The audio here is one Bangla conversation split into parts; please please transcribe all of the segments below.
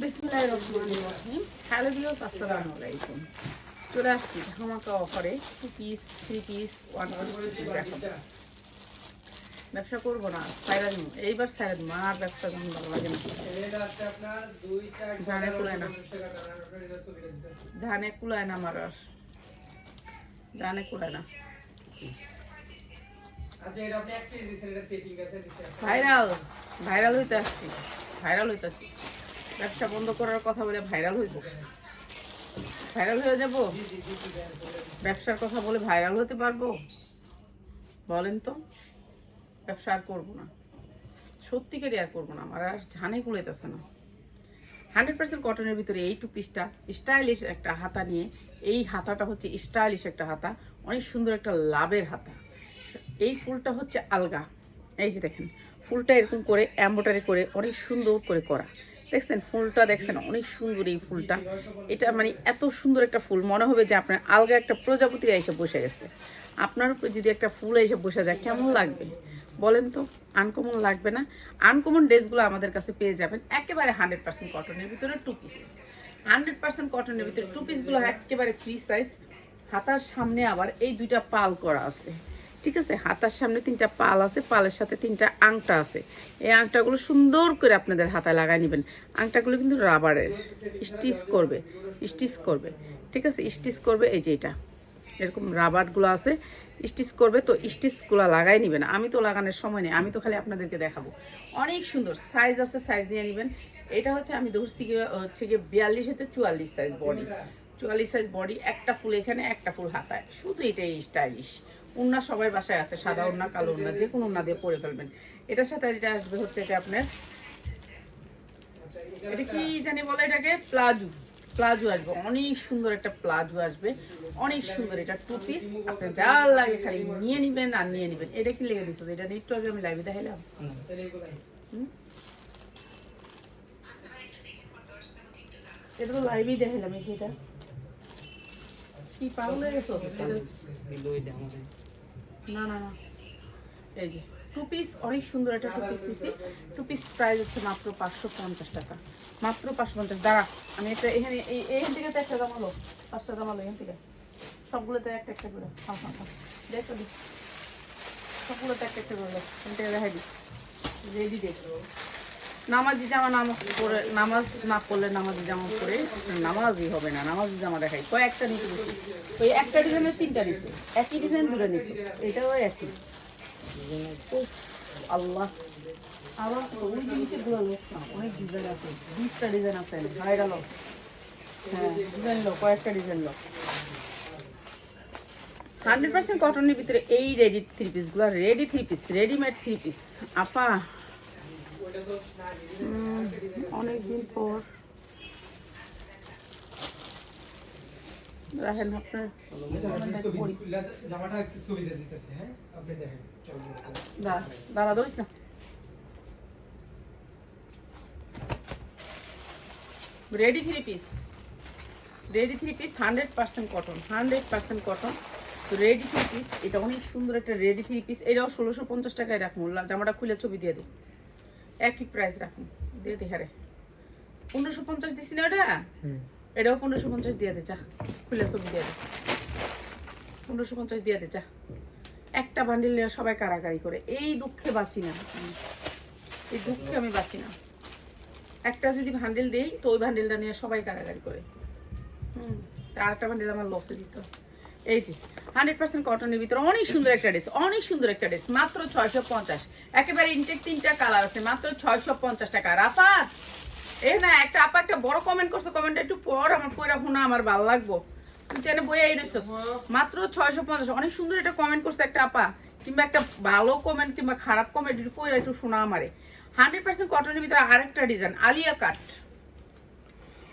বিসমুল্লাহির রহমানির রহিম। হ্যালো ভিউয়ার্স আসসালামু আলাইকুম। চলে আসছি ধামাকা অফারে। Two piece three piece one ব্যবসা করব না সাইরা দিব এইবার সাইরা দিব আর ব্যবসা যেমন ভালো লাগে না। জানে কুলায় না। ধানে কুলায় না আমার আর। জানে কুলায় না। ভাইরাল। ভাইরাল হইতে আসছি। ভাইরাল হইতে আসছি। ব্যবসা বন্ধ করার কথা বলে ভাইরাল হইব ভাইরাল হয়ে যাব? ব্যবসার কথা বলে ভাইরাল হতে পারব? বলেন তো, ব্যবসা আর করব না। সত্যিকারই আর করব না, আমার আর ঝানে কুলাইতেছে না। হান্ড্রেড পার্সেন্ট কটনের ভিতরে এই টু পিসটা স্টাইলিশ একটা হাতা নিয়ে, এই হাতাটা হচ্ছে স্টাইলিশ একটা হাতা, অনেক সুন্দর একটা লাভের হাতা। এই ফুলটা হচ্ছে আলগা। এই যে দেখেন, ফুলটা এরকম করে এম্বোটারি করে অনেক সুন্দর করে করা। দেখছেন ফুলটা দেখছেন, অনেক সুন্দর এই ফুলটা। এটা মানে এত সুন্দর একটা ফুল। মনে হবে যে আপনার আলগা একটা প্রজাপতি এসে বসে গেছে। আপনার উপর যদি একটা ফুল এসে বসে যায়, কেমন লাগবে? বলেন তো আনকমন লাগবে না? আনকমন ড্রেসগুলো আমাদের কাছে পেয়ে যাবেন। একেবারে হান্ড্রেড পার্সেন্ট কটনের ভিতরে টু পিস হান্ড্রেড পার্সেন্ট কটনের ভিতরে টু পিসগুলো একেবারে ফ্রি সাইজ হাতার সামনে আবার এই দুইটা পাল করা আছে। ঠিক আছে, হাতার সামনে তিনটা পাল আছে, পালের সাথে তিনটা আংটা আছে। এই আংটাগুলো সুন্দর করে আপনাদের হাতায় লাগাই নেবেন। আংটাগুলো কিন্তু রাবারের, স্টিচ করবে স্টিচ করবে। ঠিক আছে, স্টিচ করবে এই যে এটা। এরকম রাবারগুলো আছে, স্টিচ করবে তো স্টিচগুলো লাগাই নেবেন। আমি তো লাগানোর সময় নেই, আমি তো খালি আপনাদেরকে দেখাবো। অনেক সুন্দর, সাইজ আছে, সাইজ নিয়ে নেবেন। এটা হচ্ছে আমি ধরছি হচ্ছে গিয়ে বিয়াল্লিশ হতে চুয়াল্লিশ সাইজ বডি চুয়াল্লিশ সাইজ বডি একটা ফুল এখানে, একটা ফুল হাতায়। শুধু এটাই স্টাইলিশ উন্না সবার বাসায় আছে সাদা উন্না কালো উন্না যে কোনো উন্না দিয়ে পরে ফেলবেন এটার সাথে যেটা আসবে হচ্ছে এটা আপনার এটা কি জানি বলে এটাকে প্লাজু প্লাজো আসবে অনেক সুন্দর একটা প্লাজো আসবে অনেক সুন্দর এটা টু পিস আপনি যা লাগে খালি নিয়ে নিবেন আর নিয়ে নিবেন এটা কি লেগে দিচ্ছ এটা একটু আগে আমি লাইভে দেখাইলাম হুম? এটা তো লাইভেই দেখাইলাম এই সেটা কি পাগল হয়ে গেছো না না না। এই যে টু পিস অনেক সুন্দর একটা টু পিস নিছি। টু পিস প্রাইস হচ্ছে মাত্র পাঁচশো পঞ্চাশ টাকা। মাত্র পাঁচশো পঞ্চাশ। দাঁড়া, আমি একটা এখানে, এই এখান থেকে তো একটা দামালো পাঁচটা দামালো এখান থেকে। সবগুলোতে একটা একটা করে। হ্যাঁ হ্যাঁ হ্যাঁ দেখো দি সবগুলোতে একটা একটা করে এখান থেকে দেখাই দিস রেডি ড্রেস নামাজি জামা নামাজ পরে নামাজ না পড়লে নামাজি জামা পরে নামাজই হবে না, নামাজি জামা দেখাই। কয়েকটা নিচে ওই একটা ডিজাইনের তিনটা নিচ্ছে একই ডিজাইন দুটো নিচ্ছে এটাও একই। আল্লাহ। ডিজাইন আছে। বিশটা ডিজাইন আছে হ্যাঁ ডিজাইন লো, কয়েকটা ডিজাইন লো। হান্ড্রেড পার্সেন্ট কটনের ভিতরে এই রেডি থ্রি পিস পিসগুলো ready three piece readymade three piece আপা অনেক দিন পর। রাখেন আপনার জামাটা একটু সুবিধা দিতেছে হ্যাঁ? আপনি দেখেন দাঁড়া না। Ready three piece ready three piece hundred percent cotton hundred percent cotton তো রেডি থ্রি পিস এটা অনেক সুন্দর একটা রেডি থ্রি পিস এটাও ষোলোশো পঞ্চাশ টাকায় রাখুন জামাটা খুলে ছবি দিয়ে দিই একই প্রাইস রাখুন দিয়ে দিই হারে। পনেরোশো পঞ্চাশ দিছি না ওটা? এটাও পনেরোশো পঞ্চাশ দিয়ে দে যা খুলে ছবি দিয়ে দে। পনেরোশো পঞ্চাশ দিয়ে দে যা। একটা বান্ডিল নিয়ে সবাই কারাকারি করে এই দুঃখে বাঁচি না। এই দুঃখে আমি বাঁচি না। একটা যদি ভান্ডেল দেই তো ওই ভান্ডেলটা নিয়ে সবাই কারাকারি করে। হুম আর একটা ভান্ডেল আমার লসে দিত। এই যে হান্ড্রেড পার্সেন্ট কটনের ভিতরে অনেক সুন্দর একটা ড্রেস অনেক সুন্দর একটা ড্রেস মাত্র ছয়শো পঞ্চাশ। একেবারে ইনটেক তিনটা কালার আছে মাত্র ছয়শো পঞ্চাশ টাকা। রাফাত এ না একটা আপা একটা বড় কমেন্ট করছে কমেন্ট একটু পর আমার পয়রা শোনা আমার ভালো লাগবো। তুই তো বই আই মাত্র ছয়শো পঞ্চাশ অনেক সুন্দর একটা কমেন্ট করছে একটা আপা। কিংবা একটা ভালো কমেন্ট কিংবা খারাপ কমেন্ট একটু পয়রা একটু শোনা আমারে। হান্ড্রেড পার্সেন্ট কটনের ভিতরে আরেকটা design Alia cut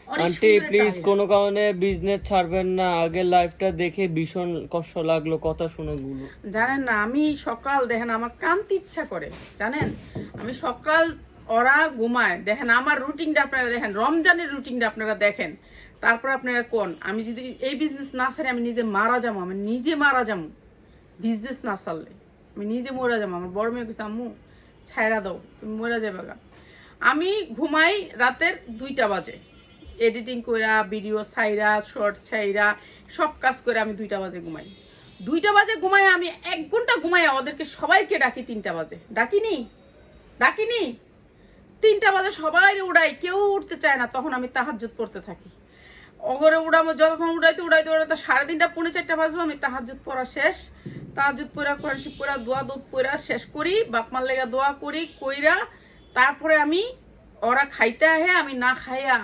aunty please কোনো কারণে বিজনেস ছাড়বেন না। আগের লাইফটা দেখে ভীষণ কষ্ট লাগল কথা শুনে গুলো। জানেন না আমি সকাল দেখেন আমার কান্তি ইচ্ছা করে জানেন? আমি সকাল ওরা ঘুমায় দেখেন আমার রুটিনটা আপনারা দেখেন রমজানের রুটিনটা আপনারা দেখেন। তারপর আপনারা কোন? আমি যদি এই বিজনেস না ছাড়ে আমি নিজে মারা যাব আমি নিজে মারা যাব। বিজনেস না ছাড়লে আমি নিজে মরে যাব। আমার বড় মেয়ে কিছু আম্মু ছায়রা দাও তুমি মরে যাবে আমি ঘুমাই রাতের দুইটা বাজে। এডিটিং কইরা ভিডিও ছাইরা শর্ট ছাইরা, সব কাজ করে আমি দুইটা বাজে ঘুমাই। দুইটা বাজে ঘুমাই আমি এক ঘণ্টা ঘুমাই ওদেরকে সবাইকে ডাকি তিনটা বাজে। ডাকিনি? ডাকিনি? তিনটা বাজে সবাই উড়াই, কেউ উঠতে চায় না, তখন আমি তাহাজ্জুদ পড়তে থাকি। অগরে উড়াবো যতক্ষণ উড়াইতে উড়াইতে উড়াইতে সাড়ে তিনটা পৌনে চারটা বাজবো, আমি তাহাজ্জুদ পড়া শেষ। তাহাজ্জুদ পড়া, কোরআন শিব পড়া, দোয়া দুধ পড়া শেষ করি, বাপ মার লেগা দোয়া করি, কইরা তারপরে আমি ওরা খাইতে আহে, আমি না খাইয়া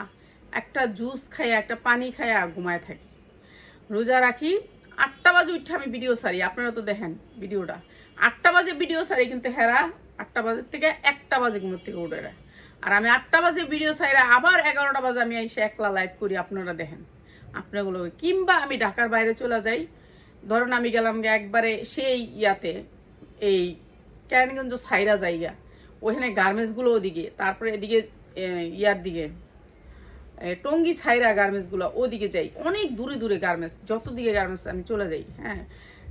একটা জুস খাইয়া, একটা পানি খাইয়া ঘুমায় থাকি। রোজা রাখি, আটটা বাজে উঠে আমি ভিডিও সারি। আপনারা তো দেখেন ভিডিওটা আটটা বাজে ভিডিও সারি কিন্তু হেরা আটটা বাজে থেকে একটা বাজে ঘুমের থেকে উঠে রায়। আর আমি আটটা বাজে ভিডিও সাইরা আবার এগারোটা বাজে আমি এসে একলা লাইভ করি, আপনারা দেখেন। আপনাগুলো কিংবা আমি ঢাকার বাইরে চলে যাই। ধরুন আমি গেলাম একবারে সেই ইয়াতে, এই ক্যারানীগঞ্জ সাইরা জায়গা ওখানে গার্মেন্টসগুলো ওদিকে, তারপরে এদিকে ইয়ার দিকে। টঙ্গী ছাইরা গার্মেন্টসগুলো ওদিকে যাই। অনেক দূরে দূরে গার্মেন্টস, যত দিকে গার্মেন্টস আমি চলে যাই হ্যাঁ।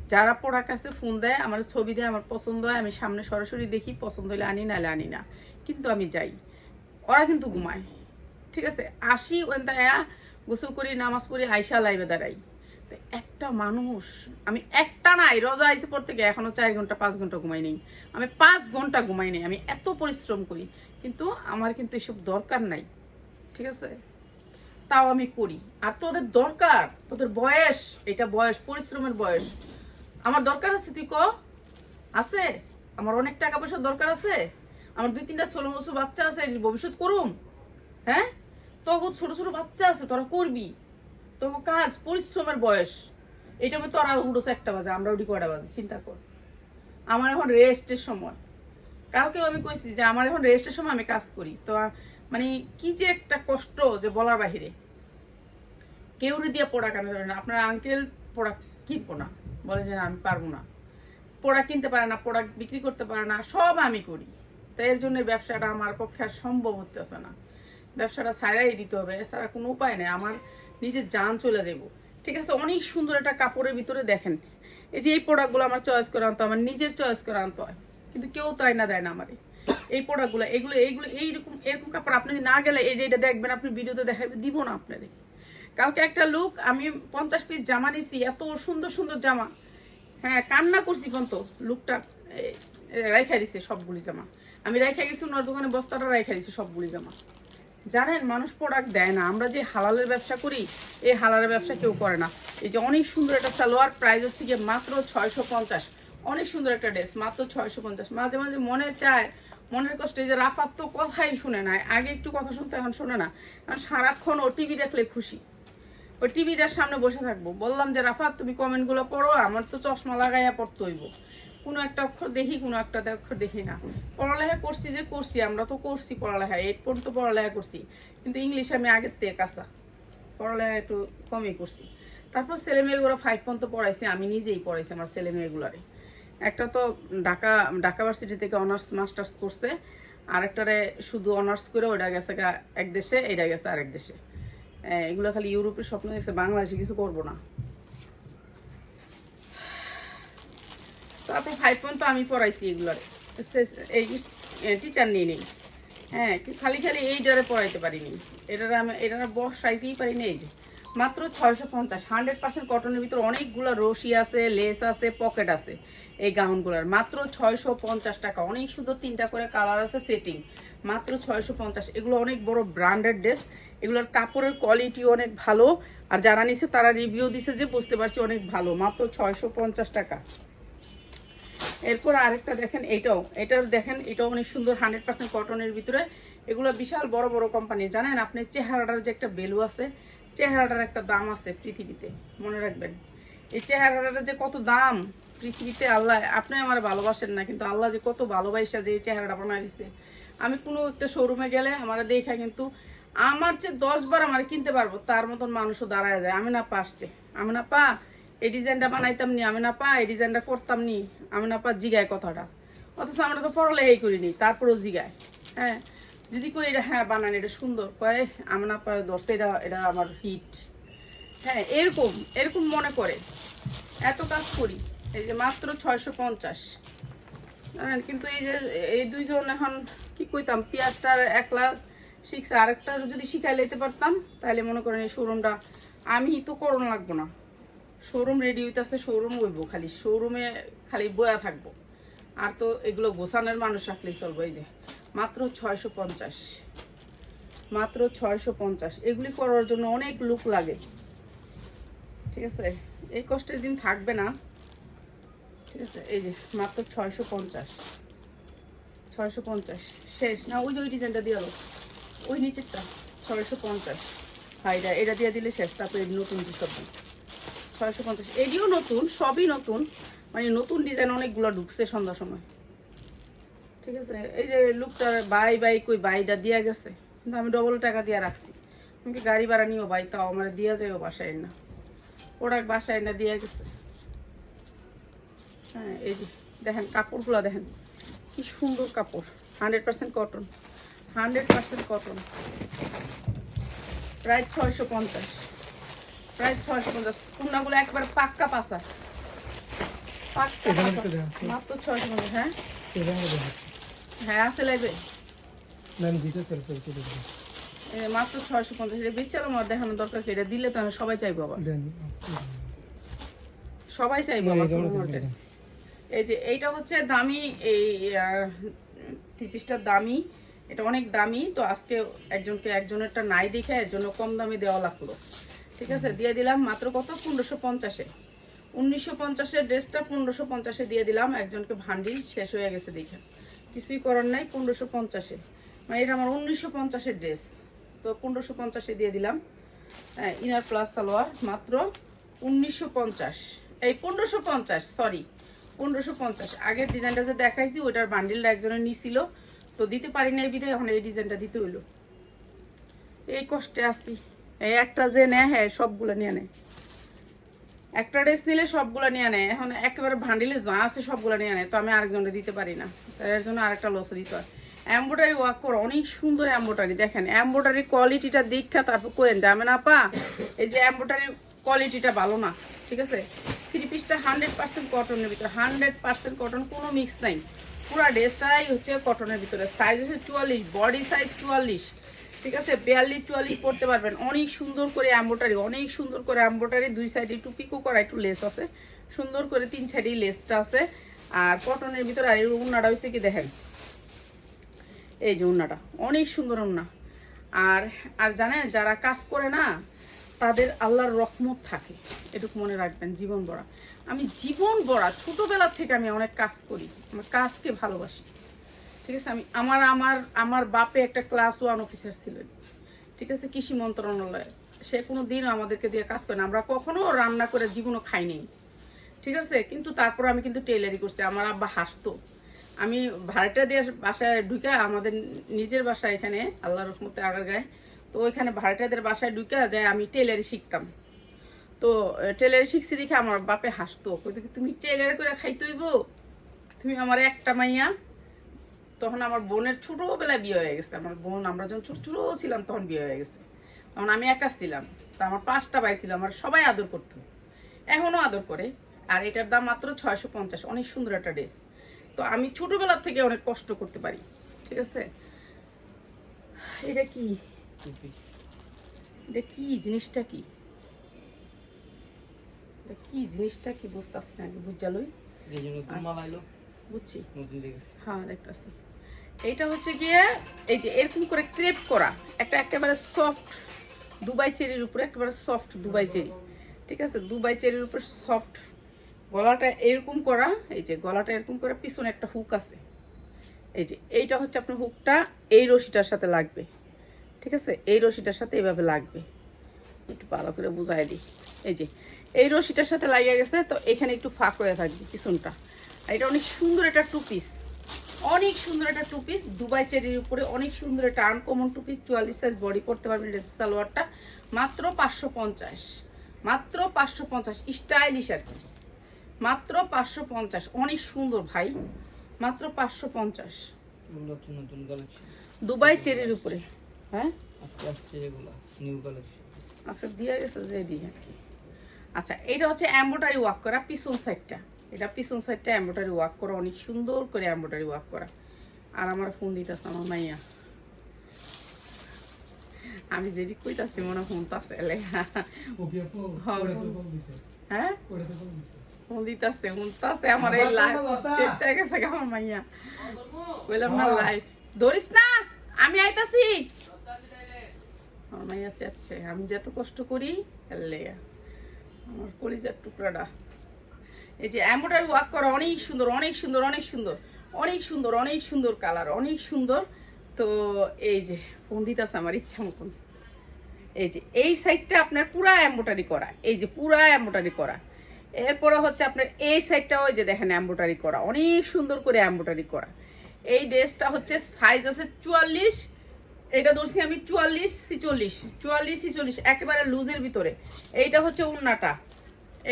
যারা পড়ার কাছে ফোন দেয়, আমার ছবি দেয়, আমার পছন্দ হয়, আমি সামনে সরাসরি দেখি, পছন্দ হলে আনি, নাহলে আনি না। কিন্তু আমি যাই। ওরা কিন্তু ঘুমায়। ঠিক আছে? আসি ওন থেকে, গোসল করি, নামাজ পড়ি, আইসা লাইভে দাঁড়াই। তো একটা মানুষ, আমি একটা নাই, রোজা আইসে পড়তে গিয়ে এখনও চার ঘণ্টা, পাঁচ ঘণ্টা ঘুমাই নেই। আমি পাঁচ ঘণ্টা ঘুমাই নেই, আমি এত পরিশ্রম করি। কিন্তু আমার কিন্তু এসব দরকার নাই। ঠিক আছে? তাও আমি করি। আর তোদের দরকার, তোদের বয়স, এটা বয়স, পরিশ্রমের বয়স। আমার দরকার আছে, তুই ক। আছে? আমার অনেক টাকা পয়সার দরকার আছে। আমার দুই তিনটা ষোলো বছর বাচ্চা আছে ভবিষ্যৎ করুম হ্যাঁ? তখন ছোট ছোট বাচ্চা আছে, তোরা করবি। তখন কাজ, পরিশ্রমের বয়স। এটা আমি তোরা উঠোছে একটা বাজে, আমরা উঠি কয়টা বাজে, চিন্তা কর। আমার এখন রেস্টের সময়। কালকেও আমি কইছি যে, আমার এখন রেস্টের সময় আমি কাজ করি। তো মানে কি যে একটা কষ্ট যে বলার বাহিরে। কেউ দিয়ে পোড়া কেন ধরে না। আপনার আঙ্কেল পোড়া কিনবো না। বলে যে না, আমি পারব না। পোড়া কিনতে পারে না পোড়া বিক্রি করতে পারে না সব আমি করি। তাই এর জন্য ব্যবসাটা আমার পক্ষে আর সম্ভব হতেছে না। ব্যবসাটা ছাড়াই দিতে হবে এছাড়া কোনো উপায় নেই। আমার নিজের জান চলে যাব ঠিক আছে অনেক সুন্দর একটা কাপড়ের ভিতরে দেখেন। এই যে এই প্রোডাক্টগুলো আমার চয়েস করে আনতো আমার নিজের চয়েস করে আনতে হয়। কিন্তু কেউ তাই না দেয় না আমারে। এই প্রোডাক্টগুলো এগুলো, এইগুলো, এইরকম, এরকম কাপড় আপনি না গেলে এই যে এটা দেখবেন, আপনি ভিডিওতে দেখাবে দিব না আপনারে। কালকে একটা লুক আমি পঞ্চাশ পিস জামা নিছি, এত সুন্দর সুন্দর জামা। হ্যাঁ কান্না করছি পর্যন্ত লুকটা রাইখা দিছে সবগুলি জামা। আমি রাইখা গেছি, ওনার দোকানে বস্তাটা রাইখা দিছি সবগুলি জামা। জানেন, মানুষ প্রোডাক্ট দেয় না, আমরা যে হালালের ব্যবসা করি, এই হালালের ব্যবসা কেউ করে না। এই যে অনেক সুন্দর একটা সালোয়ার প্রাইস হচ্ছে গিয়ে মাত্র ছয়শো পঞ্চাশ। অনেক সুন্দর একটা ড্রেস মাত্র ছয়শো পঞ্চাশ। মাঝে মাঝে মনে চায় মনের কষ্ট এই যে রাফাত তো কথাই শুনে না, আগে একটু কথা শুনতে, এখন শোনে না। কারণ সারাক্ষণ ও টিভি দেখলে খুশি। ওই টিভিটার সামনে বসে থাকব। বললাম যে, রাফাত, তুমি কমেন্টগুলো পড়ো, আমার তো চশমা লাগাইয়া পড়তে হইব। কোনো একটা অক্ষর দেখি, কোনো একটা অক্ষর দেখি না। পড়ালেখা করছি যে করছি, আমরা তো করছি পড়ালেখা এইট পর্যন্ত পড়ালেখা করছি। কিন্তু ইংলিশ আমি আগের থেকে কাঁচা। পড়ালেখা একটু কমই করছি। তারপর ছেলে মেয়েগুলো ফাইভ পর্যন্ত পড়াইছি, আমি নিজেই পড়াইছি আমার ছেলে মেয়েগুলারে একটা তো ঢাকা ঢাকা ভার্সিটি থেকে অনার্স, মাস্টার্স করছে, আরেকটারে শুধু অনার্স করে ওটা গেছে এক দেশে এটা গেছে আরেক দেশে। এগুলো খালি ইউরোপের স্বপ্ন দেখছে, বাংলাদেশে কিছু করব না। তারপর ফাইভ পয়েন্ট তো আমি পড়াইছি এগুলারে। এই টিচার নিয়ে নেই হ্যাঁ খালি খালি এইটারে পড়াইতে পারিনি। এটার আমি এটার বসাইতেই পারিনি, এই যে। মাত্র ছয়শো পঞ্চাশ হান্ড্রেড পার্সেন্ট কটনের ভিতরে অনেকগুলো রশি আছে লেস আছে পকেট আছে এই গাউনগুলোর মাত্র ছয়শো পঞ্চাশ টাকা। অনেক সুন্দর তিনটা করে কালার আছে সেটিং মাত্র ছয়শো পঞ্চাশ। এগুলো অনেক বড় ব্র্যান্ডেড ড্রেস এগুলোর কাপড়ের কোয়ালিটি অনেক ভালো। আর যারা নিছে, তারা রিভিউ দিছে যে বুঝতে পারছি অনেক ভালো। মাত্র ছয়শো পঞ্চাশ টাকা। এরপর আরেকটা দেখেন এটাও। এটার দেখেন, এটাও অনেক সুন্দর হান্ড্রেড পার্সেন্ট কটনের ভিতরে। এগুলো বিশাল বড় বড় কোম্পানি জানেন আপনি চেহারাটার যে একটা ভ্যালু আছে চেহারাটার একটা দাম আছে পৃথিবীতে, মনে রাখবেন। এই চেহারাটার যে কত দাম, পৃথিবীতে আল্লাহ, আপনি আমার ভালোবাসেন না, কিন্তু আল্লাহ যে কত ভালোবাসা যে এই চেহারাটা বানায় দিছে। আমি কোনো একটা শোরুমে গেলে আমার দেখা কিন্তু আমার চেয়ে দশ বার আমার কিনতে পারব, তার মতন মানুষও দাঁড়ায় যায়। আমি না পাসছে আমি না পা, এই ডিজাইনটা বানাইতাম নি, আমি না পা, এই ডিজাইনটা করতাম নি, আমি না পা জিগায় কথাটা। অথচ আমরা তো পড়ালেখাই করিনি, তারপরেও জিগায় হ্যাঁ? যদি কই এটা হ্যাঁ বানান, এটা সুন্দর। কয় আমি না পা দশটা এটা এটা আমার হিট হ্যাঁ এরকম এরকম মনে করে। এত কাজ করি। এই যে মাত্র ছয়শো পঞ্চাশ। কিন্তু এই যে, এই দুইজন এখন, কি কইতাম, পেঁয়াজটার এক ক্লাস শিখছে আরেকটা যদি শিখাই লইতে পারতাম, তাহলে মনে করেন এই শোরুমটা আমি তো করোনা লাগবো না। শোরুম রেডি হইতেছে শোরুম হইব খালি। শোরুমে খালি বয়া থাকব। আর তো এগুলো গোছানোর মানুষ রাখলেই চলবো, এই যে। মাত্র ছয়শো পঞ্চাশ। মাত্র ছয়শো পঞ্চাশ। এগুলি করার জন্য অনেক লুক লাগে। ঠিক আছে? এই কষ্টের দিন থাকবে না। ঠিক আছে? এই যে, মাত্র ছয়শো পঞ্চাশ। ছয়শো পঞ্চাশ। শেষ। না, ওই যে ওই ডিজাইনটা দিয়ে ওই নিচেরটা। ছয়শো পঞ্চাশ। এটা এটা দিয়ে দিলে শেষ। তারপরে নতুন সব ছয়শো পঞ্চাশ। এটিও নতুন, সবই নতুন। মানে নতুন ডিজাইন অনেকগুলো ঢুকছে সন্ধ্যার সময়। ঠিক আছে? এই যে লুকটা বাই বাই কই বাইটা দিয়া গেছে। কিন্তু আমি ডবল টাকা দিয়ে রাখছি। তুমি গাড়ি ভাড়া নিও বাই? তাও আমার দিয়া যাইও বাসায় না প্রোডাক্ট বাসায় না দিয়া গেছে। হ্যাঁ এই যে দেখেন, কাপড়গুলো দেখেন। কি সুন্দর কাপড়। Hundred percent cotton hundred percent cotton প্রায় ছয়শো পঞ্চাশ। প্রায় ছয়শো পঞ্চাশ। একবার পাক্কা পাসা পাক্কা। মাত্র ছয়শো পঞ্চাশ হ্যাঁ? হ্যাঁ আছে লাগবে। না আমি দিতে চাইছি একটু দেখবেন এ, মাত্র ছয়শো পঞ্চাশ। এটা বেচালাম আর দেখানোর দরকার কি? এটা দিলে তো সবাই চাইব আবার। সবাই চাইব আবার এই যে এইটা হচ্ছে দামি এই টিপিসটা দামি। এটা অনেক দামি তো আজকে একজনকে একজনেরটা নাই দেখে এর জন্য কম দামে দেওয়া লাগল। ঠিক আছে, দিয়ে দিলাম মাত্র কত? পনেরোশো পঞ্চাশে। উনিশশো পঞ্চাশের ড্রেসটা পনেরোশো পঞ্চাশে দিয়ে দিলাম। একজনকে ভান্ডিল শেষ হয়ে গেছে দেখে। কিছুই করার নাই, পনেরোশো পঞ্চাশে। মানে এটা আমার উনিশশো পঞ্চাশের ড্রেস। তো পনেরোশো পঞ্চাশে দিয়ে দিলাম। হ্যাঁ ইনার প্লাস সালোয়ার, মাত্র উনিশশো পঞ্চাশ। এই পনেরোশো পঞ্চাশ সরি পনেরোশো পঞ্চাশ। আগের ডিজাইনটা যে দেখাইছি, ওইটার বান্ডিলটা একজনের নিছিল। তো দিতে পারি না এই বিধায়, এখন এই ডিজাইনটা দিতে হইল। এই কষ্টে আসছি এই একটা যে নেয় হ্যাঁ সবগুলো নিয়ে নেয়। একটা ড্রেস নিলে সবগুলো নিয়ে নেয়। এখন একেবারে ভান্ডিলে যা আছে সবগুলো নিয়ে নেয়। তো আমি আরেকজনকে দিতে পারি না। এর জন্য আরেকটা লসে দিতে হয়। এম্ব্রয়ডারি ওয়ার্ক করা, অনেক সুন্দর এম্ব্রয়ডারি দেখেন এম্ব্রয়ডারি কোয়ালিটিটা দেখা তারপর কোয়েন যাবে না পা এই যে এম্ব্রয়ডারি কোয়ালিটিটা ভালো না, ঠিক আছে? থ্রি পিসটা হান্ড্রেড পার্সেন্ট কটনের ভিতরে হান্ড্রেড পার্সেন্ট কটন কোনো মিক্স নাই। পুরো ড্রেসটাই হচ্ছে কটনের ভিতরে। সাইজ হচ্ছে চুয়াল্লিশ বডি সাইজ চুয়াল্লিশ। ঠিক আছে, বিয়াল্লিশ, চুয়াল্লিশ পড়তে পারবেন। অনেক সুন্দর করে এম্ব্রয়ডারি অনেক সুন্দর করে এম্ব্রয়ডারি দুই সাইডে একটু পিকো করা একটু লেস আছে। সুন্দর করে তিন সাইডেই লেসটা আছে। আর কটনের ভিতরে আর এই উন্নাটা হচ্ছে কি দেখেন? এই যে উন্নাটা, অনেক সুন্দর উন্না। আর আর জানেন, যারা কাজ করে না, তাদের আল্লাহর রহমত থাকে। এটুকু মনে রাখবেন, জীবন বড়া আমি জীবন বড়া ছোটবেলা থেকে আমি অনেক কাজ করি। আমার কাজকে ভালোবাসি। ঠিক আছে? আমি আমার আমার আমার বাপে একটা ক্লাস ওয়ান অফিসার ছিলেন ঠিক আছে? কৃষি মন্ত্রণালয়ে। সে কোনো দিন আমাদেরকে দিয়ে কাজ করে না। আমরা কখনো রান্না করে জীবনও খাইনি ঠিক আছে? কিন্তু তারপর আমি কিন্তু টেলারি করছি। আমার আব্বা হাসতো। আমি ভাড়াটা দিয়ে বাসায় ঢুকে আমাদের নিজের বাসা এখানে, আল্লাহ রহমতে আগার গায়ে, তো ওইখানে ভাড়াটাদের বাসায় ঢুকে যায়, আমি টেলারি শিখতাম। তো টেলারি শিখছি দেখে আমার বাপে হাসতো। তুমি টেলারি করে খাইতে হইব? তুমি আমার একটা মাইয়া তখন আমার বোনের ছোটবেলায় বিয়ে হয়ে গেছে। আমার বোন আমরা যখন ছোট ছোট ছিলাম তখন বিয়ে হয়ে গেছে। তখন আমি একা ছিলাম। তা আমার পাঁচটা ভাই ছিল আমার সবাই আদর করতো। এখনও আদর করে। আর এটার দাম মাত্র ছয়শো পঞ্চাশ। অনেক সুন্দর একটা ড্রেস। তো আমি ছোটবেলা থেকে অনেক কষ্ট করতে পারি। ঠিক আছে? এটা কি? এটা কি জিনিসটা কি? এটা কি জিনিসটা কি? বুঝতেছি না বুঝালই আইলো। বুঝছি। হ্যাঁ দেখতেছি। এইটা হচ্ছে গিয়ে, এই যে এরকম করে ক্রেপ করা, একটা একেবারে সফট দুবাই চেরির উপরে একেবারে সফট দুবাই চেরি, ঠিক আছে? দুবাই চেরির উপর সফট গলাটা এরকম করা, এই যে গলাটা এরকম করে পিছনে একটা হুক আছে। এই যে এইটা হচ্ছে আপনার হুকটা এই রশিটার সাথে লাগবে, ঠিক আছে? এই রশিটার সাথে এইভাবে লাগবে। একটু ভালো করে বুঝাই দিই। এই যে, এই রশিটার সাথে লাগিয়ে গেছে, তো এখানে একটু ফাঁক হয়ে থাকবে পিছনটা। আর এটা অনেক সুন্দর একটা টু পিস অনেক সুন্দর একটা টু পিস দুবাই চেরির উপরে অনেক সুন্দর একটা আনকমন টু পিস চুয়াল্লিশ সাইজ বডি পড়তে পারবেন ড্রেস সালোয়ারটা। মাত্র পাঁচশো পঞ্চাশ। মাত্র পাঁচশো পঞ্চাশ স্টাইলিশ আর কি। মাত্র পাঁচশো পঞ্চাশ অনেক সুন্দর ভাই। মাত্র পাঁচশো পঞ্চাশ। দুবাই চেরির উপরে। হ্যাঁ? আচ্ছা দিয়ে গেছে রেডি আর কি। আচ্ছা এটা হচ্ছে এম্ব্রয়ডারি ওয়ার্ক করা পিছন সাইডটা এটা পিছন সাইডটা এম্ব্রয়ডারি ওয়ার্ক করা অনেক সুন্দর করে এম্ব্রয়ডারি ওয়ার্ক করা। আর আমার ফোন দিতেছে আমার মাইয়া। আমি যেটি কইতাছি মনে ফোন তাছে হ্যাঁ, ফোন। হ্যাঁ? তো ফোন দিছে। ফোন দিতেছে ফোন তাছে আমার এই লাইভ চেপটা গেছে আমার মাইয়া। কইলাম না লাইভ ধরিস না! আমি আইতাছি! আমার মাইয়া চাচ্ছে আমি যে এত কষ্ট করি এলে আমার কলিজার টুকরাটা। এই যে এম্ব্রয়ডারি ওয়ার্ক করা অনেক সুন্দর অনেক সুন্দর অনেক সুন্দর অনেক সুন্দর অনেক সুন্দর কালার, অনেক সুন্দর। তো এই যে ফোন দিতেছে আমার ইচ্ছা মতন। এই যে এই সাইডটা আপনার পুরা এম্ব্রয়ডারি করা, এই যে পুরা এম্ব্রয়ডারি করা। এরপরে হচ্ছে আপনার এই সাইডটা ওই যে দেখেন এম্ব্রয়ডারি করা, অনেক সুন্দর করে এম্ব্রয়ডারি করা। এই ড্রেসটা হচ্ছে সাইজ আছে চুয়াল্লিশ, এটা ধরছি আমি চুয়াল্লিশ ছিচল্লিশ চুয়াল্লিশ ছিচল্লিশ, একেবারে লুজের ভিতরে। এইটা হচ্ছে উন্নাটা,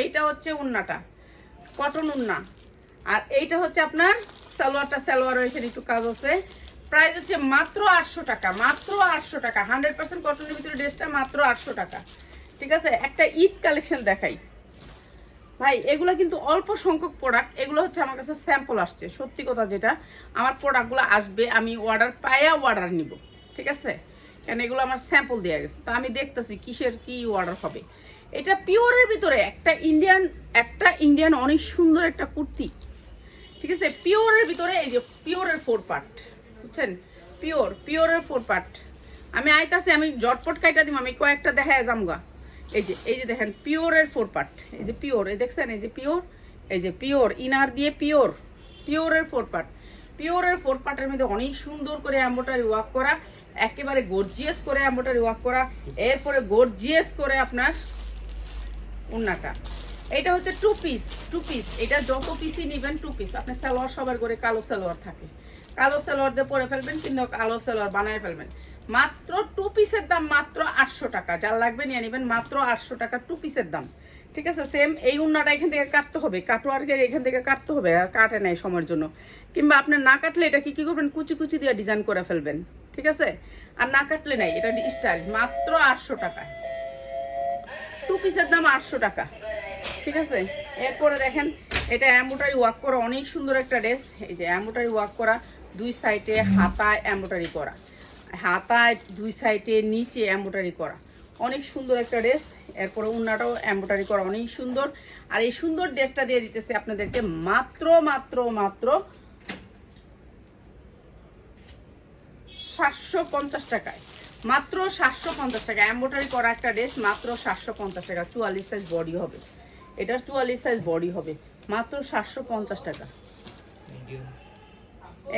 এইটা হচ্ছে উন্নাটা। কটন উন্না। আর এইটা হচ্ছে আপনার সালোয়ারটা সালোয়ার এখানে একটু কাজ আছে। প্রাইস হচ্ছে মাত্র আটশো টাকা, মাত্র আটশো টাকা। হান্ড্রেড পার্সেন্ট কটনের ভিতরে ড্রেসটা মাত্র আটশো টাকা। ঠিক আছে? একটা ঈদ কালেকশন দেখাই। ভাই, এগুলো কিন্তু অল্প সংখ্যক প্রোডাক্ট এগুলো হচ্ছে আমার কাছে স্যাম্পল আসছে, সত্যি কথা যেটা। আমার প্রোডাক্টগুলো আসবে, আমি অর্ডার পায়া অর্ডার নিব। ঠিক আছে? কেন এগুলো আমার স্যাম্পল দেওয়া গেছে। তা আমি দেখতেছি কিসের কি অর্ডার হবে। এটা পিওরের ভিতরে একটা ইন্ডিয়ান একটা ইন্ডিয়ান অনেক সুন্দর একটা কুর্তি। ঠিক আছে? পিওরের ভিতরে এই যে পিওরের ফোর পার্ট বুঝছেন? পিওর পিওরের ফোর পার্ট আমি আইতাছি, আমি জটপট কাইটা দিব আমি কয়েকটা দেখায় যামগা। এই যে এই যে দেখেন, পিওরের ফোর পার্ট এই যে পিওর, এই দেখছেন? এই যে পিওর, এই যে পিওর। ইনার দিয়ে পিওর, পিওরের ফোর পার্ট পিওরের ফোর পার্টের মধ্যে অনেক সুন্দর করে এম্বোটারি ওয়ার্ক করা, একেবারে গর্জিয়াস করে এম্বোটারি ওয়ার্ক করা, এরপরে গর্জিয়াস করে আপনার উন্নাটা। এটা হচ্ছে টু পিস টু পিস এটা যত পিসই নেবেন টু পিস আপনি সালোয়ার, সবার করে কালো সালোয়ার থাকে। কালো সালোয়ার দিয়ে পরে ফেলবেন, কিন্তু কালো সালোয়ার বানায় ফেলবেন। মাত্র টু পিসের দাম মাত্র আটশো টাকা। যার লাগবে নিয়ে নেবেন মাত্র আটশো টাকা টু পিসের দাম। ঠিক আছে? সেম এই উন্নাটা এখান থেকে কাটতে হবে। কাটোয়ারকে এখান থেকে কাটতে হবে, আর কাটে নেয় সময়ের জন্য। কিংবা আপনি না কাটলে এটা কি কি করবেন? কুচি কুচি দিয়ে ডিজাইন করে ফেলবেন। ঠিক আছে? আর না কাটলে নাই, এটা স্টাইল মাত্র আটশো টাকায়। পিসের দাম আটশো টাকা। ঠিক আছে? এরপরে দেখেন, এটা এম্বোটারি ওয়ার্ক করা, অনেক সুন্দর একটা ড্রেস এই যে এম্বোটারি ওয়ার্ক করা, দুই সাইডে হাতায় এম্বোটারি করা। হাতায় দুই সাইডে নিচে এম্বোটারি করা। অনেক সুন্দর একটা ড্রেস এরপরে উন্নাটাও এম্বোটারি করা, অনেক সুন্দর। আর এই সুন্দর ড্রেসটা দিয়ে দিতেছে আপনাদেরকে মাত্র মাত্র মাত্র সাতশো পঞ্চাশ টাকায়। মাত্র সাতশো পঞ্চাশ টাকা। এম্বোটারি করা একটা ড্রেস মাত্র সাতশো পঞ্চাশ টাকা। চুয়াল্লিশ সাইজ বডি হবে। এটা চুয়াল্লিশ সাইজ বডি হবে। মাত্র সাতশো পঞ্চাশ টাকা।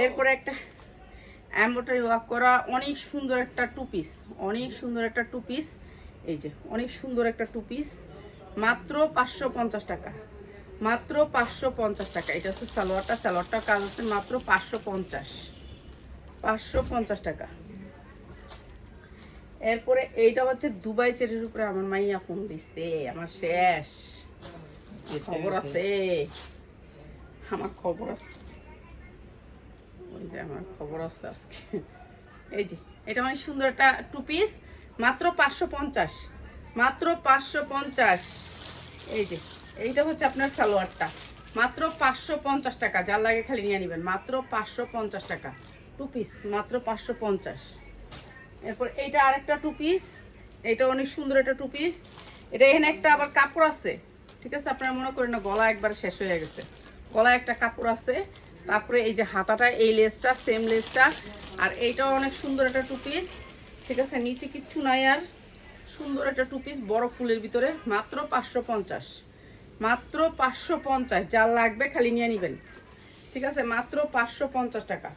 এরপরে একটা এম্বোটারি ওয়ার্ক করা অনেক সুন্দর একটা টু পিস অনেক সুন্দর একটা টু পিস এই যে অনেক সুন্দর একটা টু পিস মাত্র পাঁচশো পঞ্চাশ টাকা। মাত্র পাঁচশো পঞ্চাশ টাকা। এটা হচ্ছে সালোয়ারটা। সালোয়ারটা কাজ আছে মাত্র পাঁচশো পঞ্চাশ। পাঁচশো পঞ্চাশ টাকা। এরপরে এইটা হচ্ছে দুবাই চেরির উপরে আমার মাইয়া ফোন দিচ্ছে আমার শেষ। খবর আছে? আমার খবর আছে। ওই যে আমার খবর আছে আজকে। এই যে এটা অনেক সুন্দর একটা টু পিস মাত্র পাঁচশো পঞ্চাশ। মাত্র পাঁচশো পঞ্চাশ। এই যে এইটা হচ্ছে আপনার সালোয়ারটা। মাত্র পাঁচশো পঞ্চাশ টাকা যার লাগে খালি নিয়ে নেবেন। মাত্র পাঁচশো পঞ্চাশ টাকা। টু পিস মাত্র পাঁচশো পঞ্চাশ। এরপর এইটা আরেকটা টু পিস এটা অনেক সুন্দর একটা টু পিস এটা এখানে একটা আবার কাপড় আছে, ঠিক আছে? আপনারা মনে করেন না, গলা একবার শেষ হয়ে গেছে। গলায় একটা কাপড় আছে, তারপরে এই যে হাতাটা, এই লেসটা সেম লেসটা। আর এইটাও অনেক সুন্দর একটা টু পিস ঠিক আছে? নিচে কিচ্ছু নাই আর। সুন্দর একটা টু পিস বড় ফুলের ভিতরে, মাত্র পাঁচশো পঞ্চাশ। মাত্র পাঁচশো পঞ্চাশ, যার লাগবে খালি নিয়ে নেবেন। ঠিক আছে? মাত্র পাঁচশো পঞ্চাশ টাকা।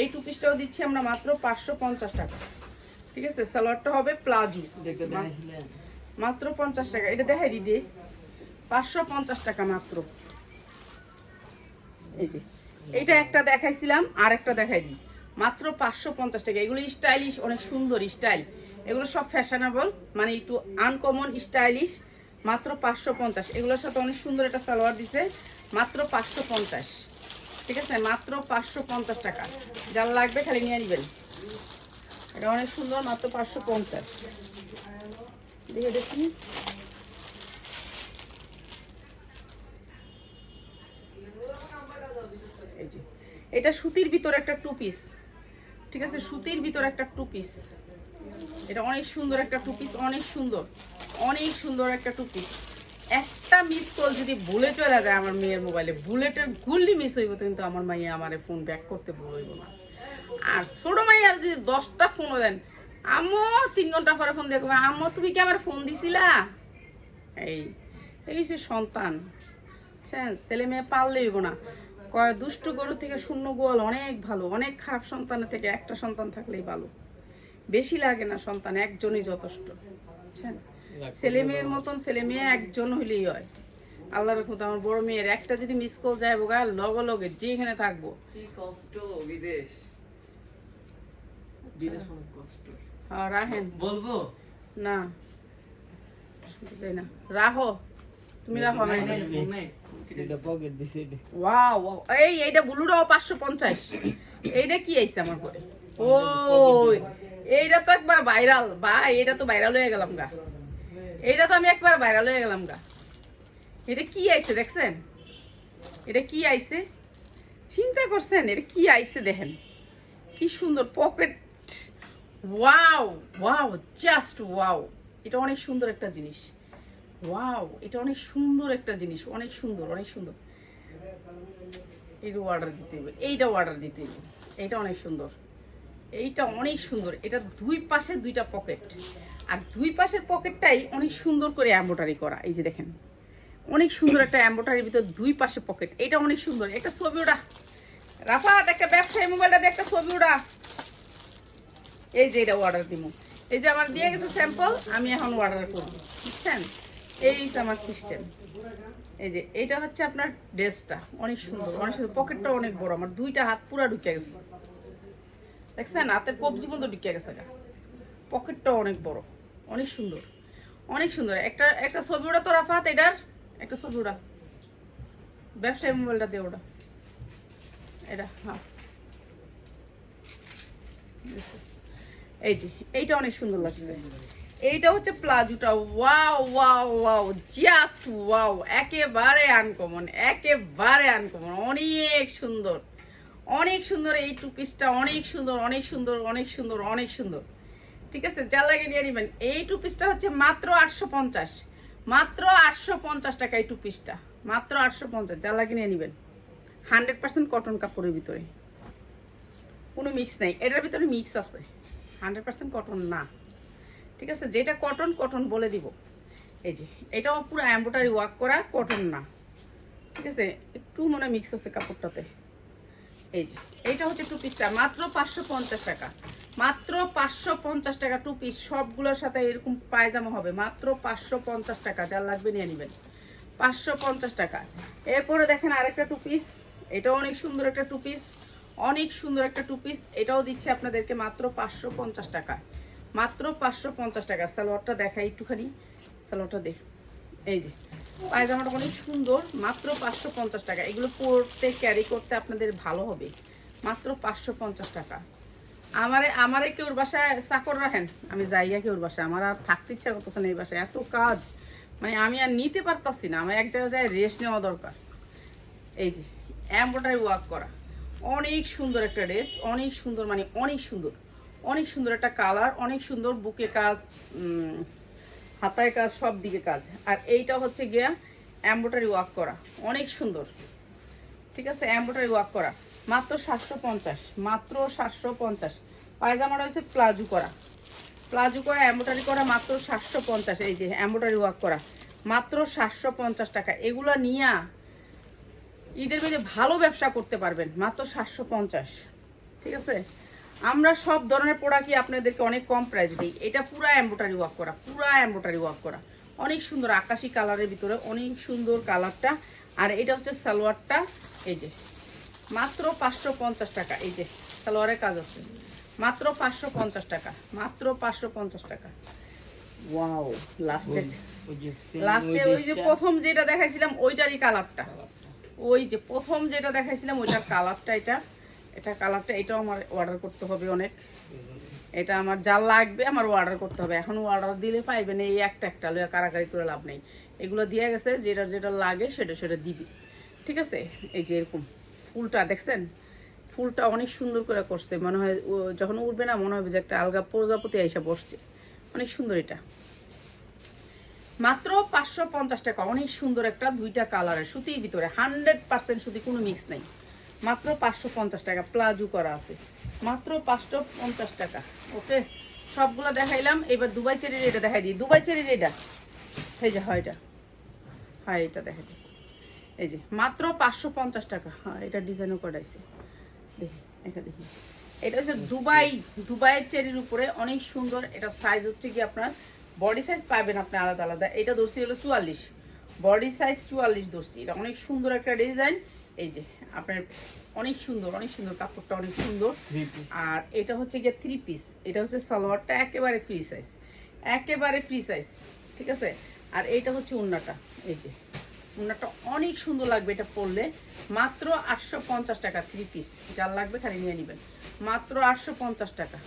এই টু পিসটাও দিচ্ছি আমরা মাত্র পাঁচশো পঞ্চাশ টাকা। ঠিক আছে? সালোয়ারটা হবে প্লাজো। মাত্র পঞ্চাশ টাকা। এটা দেখাই দিদি। পাঁচশো পঞ্চাশ টাকা মাত্র। এই যে। এইটা একটা দেখাইছিলাম আর একটা দেখাই দিই। মাত্র পাঁচশো পঞ্চাশ টাকা। এগুলো স্টাইলিশ অনেক সুন্দর স্টাইল। এগুলো সব ফ্যাশনেবল মানে একটু আনকমন স্টাইলিশ। মাত্র পাঁচশো পঞ্চাশ। এগুলোর সাথে অনেক সুন্দর একটা সালোয়ার দিছে। মাত্র পাঁচশো পঞ্চাশ। ঠিক আছে? মাত্র পাঁচশো পঞ্চাশ টাকা। যার লাগবে খালি নিয়ে নেবেন। এটা অনেক সুন্দর, মাত্র পাঁচশো পঞ্চাশ। দেখে দেখি এটা সুতির ভিতরে একটা টু পিস ঠিক আছে? সুতির ভিতরে একটা টু পিস এটা অনেক সুন্দর একটা টু পিস অনেক সুন্দর অনেক সুন্দর একটা টু পিস একটা মিস কল যদি ভুলে চলে যায় আমার মেয়ের মোবাইলে বুলেটের গুল্লি মিস হইব, কিন্তু আমার মাইয়া আমার ফোন ব্যাক করতে ভুল হইব না। আর ছোট মাইয়ার যদি দশটা ফোনও দেন আম্মু তিন ঘণ্টা পরে ফোন দেখবে আম্মু তুমি কি আমার ফোন দিছিলা? এই এই যে সন্তান। ছেলে মেয়ে পারলেই হইব না। কয় দুষ্টু গরু থেকে শূন্য গোয়াল অনেক ভালো অনেক খারাপ সন্তানের থেকে একটা সন্তান থাকলেই ভালো। বেশি লাগে না সন্তান একজনই যথেষ্ট। বুঝছেন ছেলে মেয়ের মতন ছেলে মেয়ে একজন হইলেই হয়। আল্লাহর রহমত আমার বড় মেয়ের একটা যদি মিস কল যায় বোগা লগে লগে যেখানে থাকব। কি কষ্ট বিদেশ বিদেশ অনেক কষ্ট আহ, রাহেন। বলব? না। না। রাহো। তুমি ওয়াও ওয়াও। এই এইটা ব্লুটাও পাঁচশো পঞ্চাশ। এইটা কি আইছে আমার পরে ও এইটা তো একবার ভাইরাল ভাই এটা তো ভাইরাল হয়ে গেলাম গা। এইটা তো আমি একবার ভাইরাল হয়ে গেলাম গা। এটা কি আইছে দেখছেন? এটা কি আইছে? চিন্তা করছেন এটা কি আইছে দেখেন। কি সুন্দর pocket wow wow just wow এটা অনেক সুন্দর একটা জিনিস। ওয়াও এটা অনেক সুন্দর একটা জিনিস। অনেক সুন্দর অনেক সুন্দর। এইটা অর্ডার দিতে হবে। এইটা অর্ডার দিতে হবে। এইটা অনেক সুন্দর। এইটা অনেক সুন্দর। এটা দুই পাশে দুইটা পকেট আর দুই পাশের পকেটটাই অনেক সুন্দর করে এম্বোটারি করা। এই যে দেখেন। অনেক সুন্দর একটা এম্বোটারির ভিতর দুই পাশে পকেট এটা অনেক সুন্দর। একটা ছবি ওটা রাফাত, একটা ব্যবসায়ী মোবাইলটা দিয়ে একটা ছবি ওটা এই যে এটা অর্ডার দিব এই যে আমার দিয়ে গেছে স্যাম্পল আমি এখন অর্ডার করব, বুঝছেন? এই আমার সিস্টেম এই যে এটা হচ্ছে আপনার ড্রেসটা, অনেক সুন্দর অনেক সুন্দর। পকেটটা অনেক বড়, আমার দুইটা হাত পুরা ঢুকে গেছে। দেখছেন? হাতের কবজি পর্যন্ত ঢুকে গেছে গা। পকেটটা অনেক বড়, অনেক সুন্দর অনেক সুন্দর। একটা একটা ছবি ওটা তো রাফাত, এটার? একটা ছবি ওটা ব্যবসায়ী মোবাইলটা দিয়ে ওটা এটা হ্যাঁ। এই যে, এইটা অনেক সুন্দর লাগছে। এইটা হচ্ছে প্লাজোটা। Wow wow wow just wow. একেবারে আনকমন একেবারে আনকমন অনেক সুন্দর। অনেক সুন্দর এই টু পিসটা অনেক সুন্দর অনেক সুন্দর অনেক সুন্দর অনেক সুন্দর। ঠিক আছে? যা লাগে নিয়ে নিবেন। এই টু পিসটা হচ্ছে মাত্র আটশো পঞ্চাশ। মাত্র আটশো পঞ্চাশ টাকা এই টু পিসটা মাত্র আটশো পঞ্চাশ। যা লাগে নিয়ে নিবেন। হান্ড্রেড পার্সেন্ট কটন কাপড়ের ভিতরে। কোনো মিক্স নেই। এটার ভিতরে মিক্স আছে। হান্ড্রেড পার্সেন্ট কটন না। ঠিক আছে? যেটা কটন কটন বলে দিব। এই যে, এটাও পুরো এম্বোটারি ওয়ার্ক করা কটন না। ঠিক আছে? একটু মনে মিক্স আছে কাপড়টাতে। এই যে, এইটা হচ্ছে টু। পিসটা মাত্র পাঁচশো পঞ্চাশ টাকা। মাত্র পাঁচশো পঞ্চাশ টাকা টু পিস সবগুলোর সাথে এরকম পায়জামা হবে। মাত্র পাঁচশো পঞ্চাশ টাকা। যা লাগবে নিয়ে নেবেন। পাঁচশো পঞ্চাশ টাকা। এরপরে দেখেন আরেকটা টু পিস এটাও অনেক সুন্দর একটা টু পিস অনেক সুন্দর একটা টু পিস এটাও দিচ্ছে আপনাদেরকে মাত্র পাঁচশো পঞ্চাশ টাকা। মাত্র পাঁচশো পঞ্চাশ টাকা। সালোয়ারটা দেখাই একটুখানি। সালোয়ারটা দেখ। এই যে, পায়জামাটা অনেক সুন্দর। মাত্র পাঁচশো পঞ্চাশ টাকা। এগুলো পরতে ক্যারি করতে আপনাদের ভালো হবে। মাত্র পাঁচশো পঞ্চাশ টাকা। আমারে আমারে কেউর বাসায় চাকর রাখেন? আমি যাইয়া কেউর বাসায়? আমার আর থাকতে ইচ্ছা করতেছে না এই বাসায়। এত কাজ। মানে আমি আর নিতে পারতাছি না। আমার এক জায়গায় রেস্ট নেওয়া দরকার। এই যে এম্ব্রয়ডারি ওয়ার্ক করা। অনেক সুন্দর একটা ড্রেস, অনেক সুন্দর মানে অনেক সুন্দর অনেক সুন্দর একটা কালার, অনেক সুন্দর বুকে কাজ হাতায় কাজ, সব দিকে কাজ। আর এইটা হচ্ছে গিয়া এম্ব্রয়ডারি ওয়ার্ক করা, অনেক সুন্দর। ঠিক আছে এম্ব্রয়ডারি ওয়ার্ক করা। মাত্র সাতশো পঞ্চাশ, মাত্র সাতশো পঞ্চাশ। পায়জামাটা হচ্ছে প্লাজো করা। প্লাজো করা এম্ব্রয়ডারি করা মাত্র সাতশো পঞ্চাশ, এই যে এম্ব্রয়ডারি ওয়ার্ক করা। মাত্র সাতশো পঞ্চাশ টাকা। এগুলো নিয়া ঈদের মধ্যে ভালো ব্যবসা করতে পারবেন মাত্র সাতশো পঞ্চাশ। ঠিক আছে? আমরা সব ধরনের প্রোডাক্টই আপনাদেরকে অনেক কম প্রাইস দিই। এটা পুরা এম্ব্রয়ডারি ওয়ার্ক করা পুরা এম্ব্রয়ডারি ওয়ার্ক করা। অনেক সুন্দর আকাশি কালারের ভিতরে অনেক সুন্দর কালারটা আর এটা হচ্ছে সালোয়ারটা এই যে। মাত্র পাঁচশো পঞ্চাশ টাকা এই যে সালোয়ারের কাজ আছে। মাত্র পাঁচশো পঞ্চাশ টাকা মাত্র পাঁচশো পঞ্চাশ টাকা। ওয়াও লাস্টে লাস্টে ওই যে প্রথম যেটা দেখাইছিলাম ওইটারই কালারটা ওই যে প্রথম যেটা দেখাইছিলাম, ওইটার কালারটা এটা। এটা কালারটা, এটাও আমার অর্ডার করতে হবে অনেক। এটা আমার যা লাগবে আমার অর্ডার করতে হবে। এখন অর্ডার দিলে পাইবেন এই একটা একটা লইয়া কারাকারি করে লাভ নেই। এগুলো দিয়ে গেছে, যেটা যেটা লাগে সেটা সেটা দিবি। ঠিক আছে? এই যে এরকম ফুলটা, দেখছেন? ফুলটা অনেক সুন্দর করে করছে। মনে হয় যখন উঠবে না, মনে হবে যে একটা আলগা প্রজাপতি এসে বসছে। অনেক সুন্দর এটা। মাত্র পাঁচশো পঞ্চাশ টাকা। অনেক সুন্দর একটা দুইটা কালারের সুতির ভিতরে হান্ড্রেড পার্সেন্ট সুতি, কোনো মিক্স নেই। মাত্র পাঁচশো পঞ্চাশ টাকা, প্লাজো করা আছে। মাত্র পাঁচশো পঞ্চাশ টাকা, ওকে? সবগুলো দেখাইলাম। এবার দুবাই চেরির এটা দেখাই দিই। দুবাই চেরির এটা? এই যে, হয় এটা। হ্যাঁ এটা দেখাই দিই। এই যে, মাত্র পাঁচশো পঞ্চাশ টাকা। হ্যাঁ এটা ডিজাইনও করাইছে দেখি, এটা দেখি। এটা হচ্ছে দুবাই দুবাইয়ের চেরির উপরে অনেক সুন্দর। এটা সাইজ হচ্ছে কি আপনার বডি সাইজ পাবেন আপনি আলাদা আলাদা। এটা ধরছি হলো চুয়াল্লিশ। বডি সাইজ চুয়াল্লিশ ধরছি এটা অনেক সুন্দর একটা ডিজাইন এই যে আপনার অনেক সুন্দর অনেক সুন্দর কাপড়টা অনেক সুন্দর। আর এটা হচ্ছে গিয়ে থ্রি পিস এটা হচ্ছে সালোয়ারটা একেবারে ফ্রি সাইজ একেবারে ফ্রি সাইজ ঠিক আছে? আর এইটা হচ্ছে উন্নাটা। এই যে উন্নাটা অনেক সুন্দর লাগবে এটা পরলে। মাত্র আটশো পঞ্চাশ টাকা থ্রি পিস যার লাগবে খালি নিয়ে নেবেন। মাত্র আটশো পঞ্চাশ টাকা।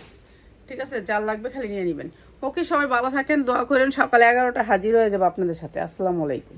ঠিক আছে? যার লাগবে খালি নিয়ে নেবেন। ওকে সবাই ভালো থাকেন, দোয়া করেন, সকালে এগারোটা হাজির হয়ে যাব আপনাদের সাথে। আসসালামু আলাইকুম।